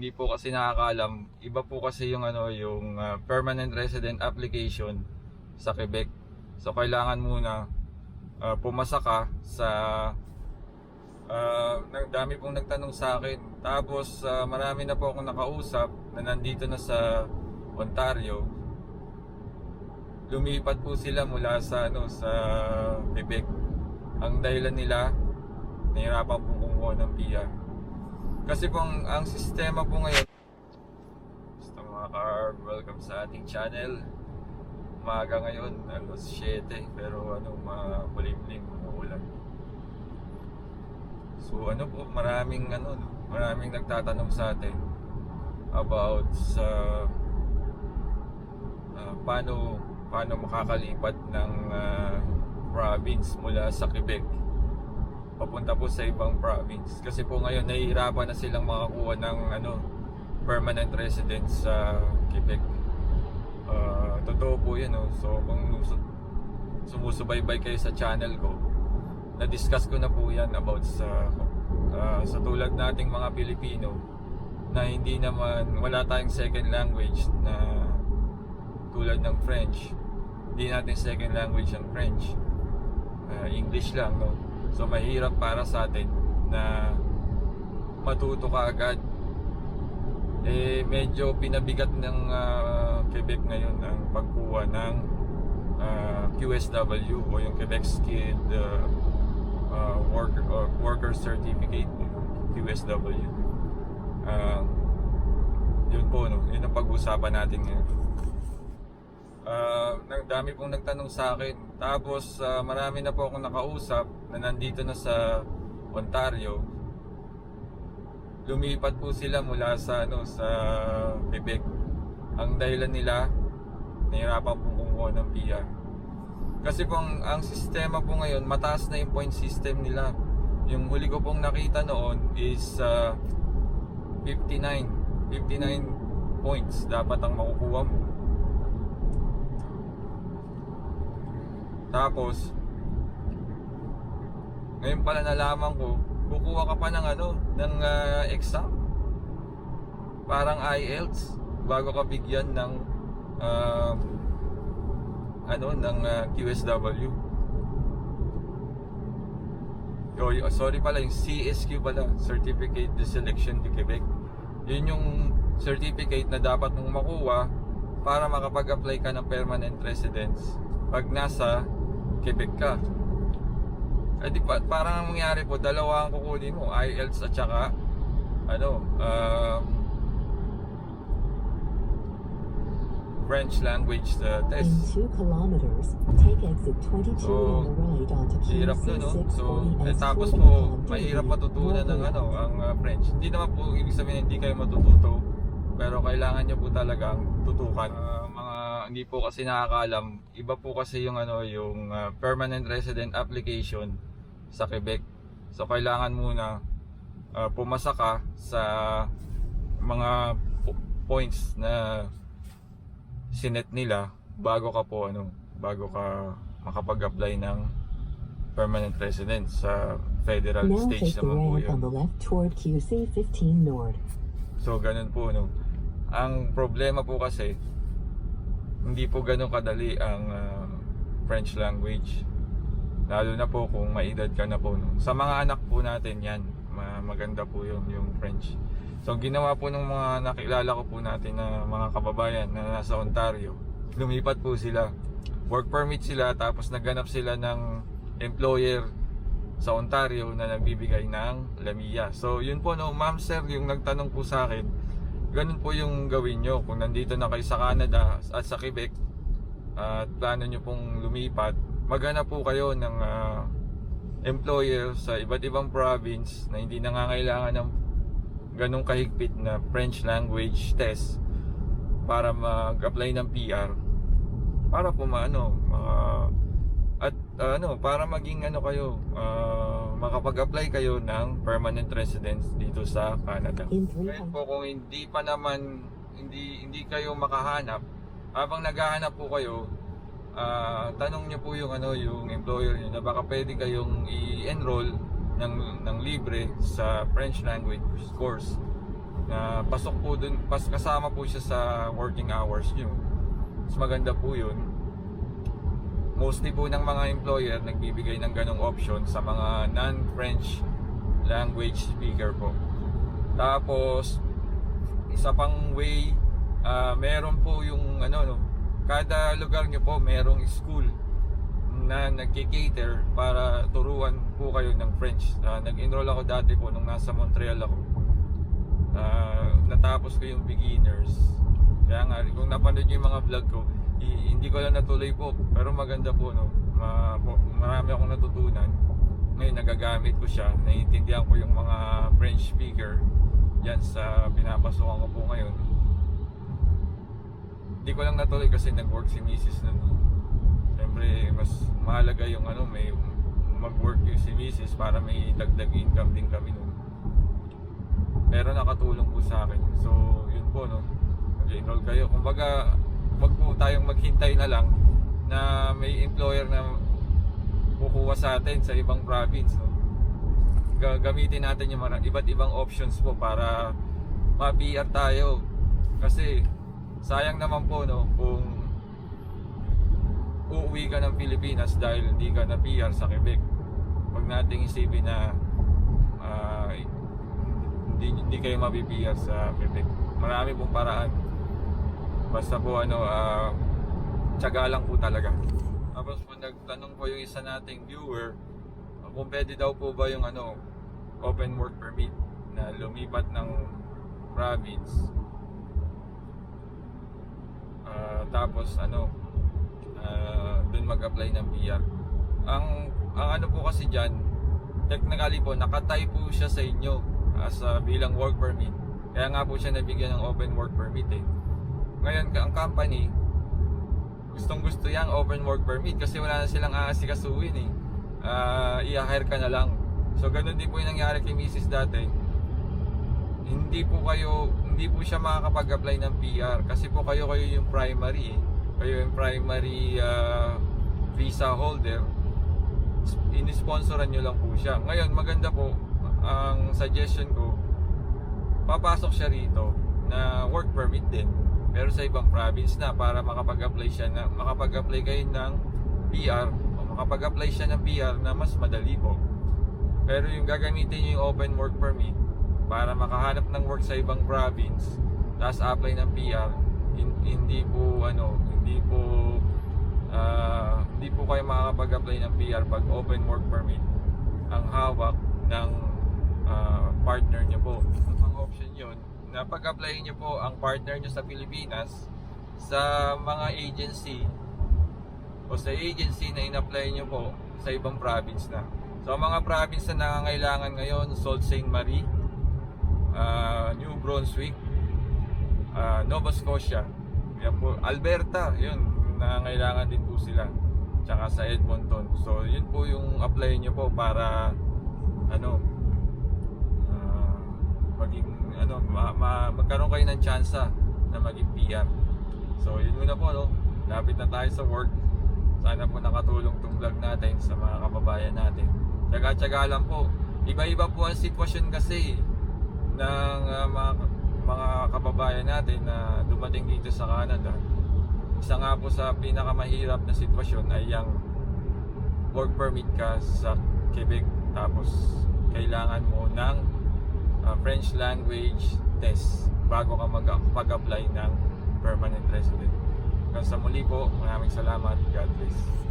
hindi po kasi nakakaalam, iba po kasi yung ano yung ah, permanent resident application sa Quebec. So kailangan muna ah, pumasa ka sa nang dami pong nagtanong sa akin. Tapos ah, marami na po akong nakausap na nandito na sa Ontario. Lumipat po sila mula sa ano sa Quebec. Ang dahilan nila nahirapan pong kumuha ng PR. Kasi po ang, sistema po ngayon Basta mga car, welcome sa ating channel. Umaga ngayon, alas 7 Pero ano, makulimlim, umuulan. So ano po, maraming ano, no, maraming nagtatanong sa atin About sa ah, paano, paano makakalipat ng ah, province mula sa Quebec papunta po sa ibang province. Kasi po ngayon nahihirapan na silang makakuha ng ano permanent residence sa Quebec. Ah, totoo po 'yun, no? So kung su- sumusubaybay kayo sa channel ko, na-discuss ko na po 'yan about sa ah, sa tulad nating mga Pilipino na hindi naman wala tayong second language na tulad ng French. Hindi natin second language ang French. Ah, English lang, no? So mahirap para sa atin na matuto ka agad. Eh medyo pinabigat ng ah, Quebec ngayon ang pagkuha ng ah, QSW o yung Quebec Skilled ah, ah, Worker or Worker Certificate QSW. Ah, yun po no, yun ang pag-uusapan natin ngayon. Ah, nang dami pong nagtanong sa akin. Tapos ah, marami na po akong nakausap na nandito na sa Ontario. Lumipat po sila mula sa ano sa Quebec. Ang dahilan nila nahirapan po kumuha ng PR. Kasi po ang, sistema po ngayon, mataas na yung point system nila. Yung huli ko pong nakita noon is ah, 59. 59 points dapat ang makukuha mo. Tapos, ngayon pala nalaman ko, kukuha ka pa ng ano, ng ah, exam. Parang IELTS bago ka bigyan ng ah, ano ng ah, QSW. Oh, sorry pala, yung CSQ pala, Certificate de Selection de Quebec. Yun yung certificate na dapat mong makuha para makapag-apply ka ng permanent residence pag nasa Quebec ka. Eh di pa, parang ang mangyari po, dalawa ang kukunin mo, IELTS at saka ano, um, French language uh, In test. 2 kilometers, take exit 22 So, on the right onto Hirap nun, no? So, 640 eh, tapos 40 mo, on mahirap matutunan ng ano, ang uh, French. Hindi naman po ibig sabihin hindi kayo matututo, pero kailangan nyo po talagang tutukan. Uh, hindi po kasi nakakaalam, iba po kasi yung ano, yung uh, permanent resident application sa Quebec. So kailangan muna uh, pumasa ka sa mga po- points na sinet nila bago ka po ano, bago ka makapag-apply ng permanent residence sa federal Now stage naman po yun. on the left toward QC 15 North. So ganun po no. Ang problema po kasi hindi po ganun kadali ang ah, French language. Lalo na po kung maedad ka na po no. Sa mga anak po natin 'yan. Ma- maganda po yung yung French. So ginawa po ng mga nakilala ko po natin na mga kababayan na nasa Ontario, lumipat po sila. Work permit sila tapos nagganap sila ng employer sa Ontario na nagbibigay ng Lamia. So yun po no, ma'am sir, yung nagtanong po sa akin, ganun po yung gawin nyo. Kung nandito na kayo sa Canada at sa Quebec at plano nyo pong lumipat, maghanap po kayo ng ah, employer sa iba't ibang province na hindi nangangailangan ng ganong kahigpit na French language test para mag-apply ng PR para po maano at uh, ano para maging ano kayo ah, makapag-apply kayo ng permanent residence dito sa Canada. 300. po kung hindi pa naman hindi hindi kayo makahanap habang naghahanap po kayo ah, tanong niyo po yung ano yung employer niyo na baka pwede kayong i-enroll ng ng libre sa French language course. na pasok po dun, pas, kasama po siya sa working hours nyo. Mas maganda po yun. Mostly po ng mga employer nagbibigay ng ganong option sa mga non-French language speaker po. Tapos, isa pang way, ah, meron po yung ano, no, kada lugar nyo po merong school na nagki-cater para turuan po kayo ng French. Ah, nag-enroll ako dati po nung nasa Montreal ako. Ah, natapos ko yung beginners. Kaya nga, kung napanood nyo yung mga vlog ko, hindi ko lang natuloy po. Pero maganda po, no? Ma- marami akong natutunan. Ngayon, nagagamit ko siya. Naiintindihan ko yung mga French speaker yan sa pinapasukan ko po ngayon. Hindi ko lang natuloy kasi nag-work si Mrs. nun. Siyempre, mas mahalaga yung ano, may mag-work yung si Mrs. para may dagdag income din kami nun. Pero nakatulong po sa akin. So, yun po, no. Mag-enroll kayo. Kumbaga, wag po tayong maghintay na lang na may employer na kukuha sa atin sa ibang province, no. Ga- Gamitin natin yung mga iba't ibang options po para ma-PR tayo. Kasi, sayang naman po, no, kung uuwi ka ng Pilipinas dahil hindi ka na PR sa Quebec. Huwag nating isipin na ah, hindi, hindi kayo mapipiyar sa Quebec. Marami pong paraan. Basta po ano, ah, tiyaga lang po talaga. Tapos po nagtanong po yung isa nating viewer kung pwede daw po ba yung ano, open work permit na lumipat ng province. Ah, tapos ano, ah, dun mag-apply ng PR. Ang, ang ano po kasi dyan, technically po, nakatay po siya sa inyo as a bilang work permit. Kaya nga po siya nabigyan ng open work permit eh. Ngayon, ang company, gustong gusto yang open work permit kasi wala na silang aasikasuhin eh. Ah, i-hire ka na lang. So, ganun din po yung nangyari kay Mrs. dati. Hindi po kayo, hindi po siya makakapag-apply ng PR kasi po kayo kayo yung primary eh. Kayo yung primary ah, visa holder. Inisponsoran nyo lang po siya. Ngayon, maganda po, ang suggestion ko, papasok siya rito na work permit din pero sa ibang province na para makapag-apply siya na makapag-apply kayo ng PR o makapag-apply siya ng PR na mas madali po pero yung gagamitin niyo yung open work permit para makahanap ng work sa ibang province tapos apply ng PR hin- hindi po ano hindi po ah, hindi po kayo makakapag-apply ng PR pag open work permit ang hawak ng ah, partner niyo po. Na pag-apply niyo po ang partner niyo sa Pilipinas sa mga agency o sa agency na in-apply niyo po sa ibang province na. So mga province na nangangailangan ngayon, Sault Ste. Marie, ah, New Brunswick, ah, Nova Scotia, yan po, Alberta, yun, nangangailangan din po sila. Tsaka sa Edmonton. So yun po yung apply niyo po para ano ah, maging ano ma, ma- magkaroon kayo ng tsansa na maging PR. So yun muna po no. Lapit na tayo sa work. Sana po nakatulong tong vlog natin sa mga kababayan natin. Tsaga-tsaga lang po. Iba-iba po ang sitwasyon kasi ng ah, mga mga kababayan natin na dumating dito sa Canada. Isa nga po sa pinakamahirap na sitwasyon ay yung work permit ka sa Quebec tapos kailangan mo ng uh, French language test bago ka mag-apply ng permanent resident. Hanggang sa muli po, maraming salamat. God bless.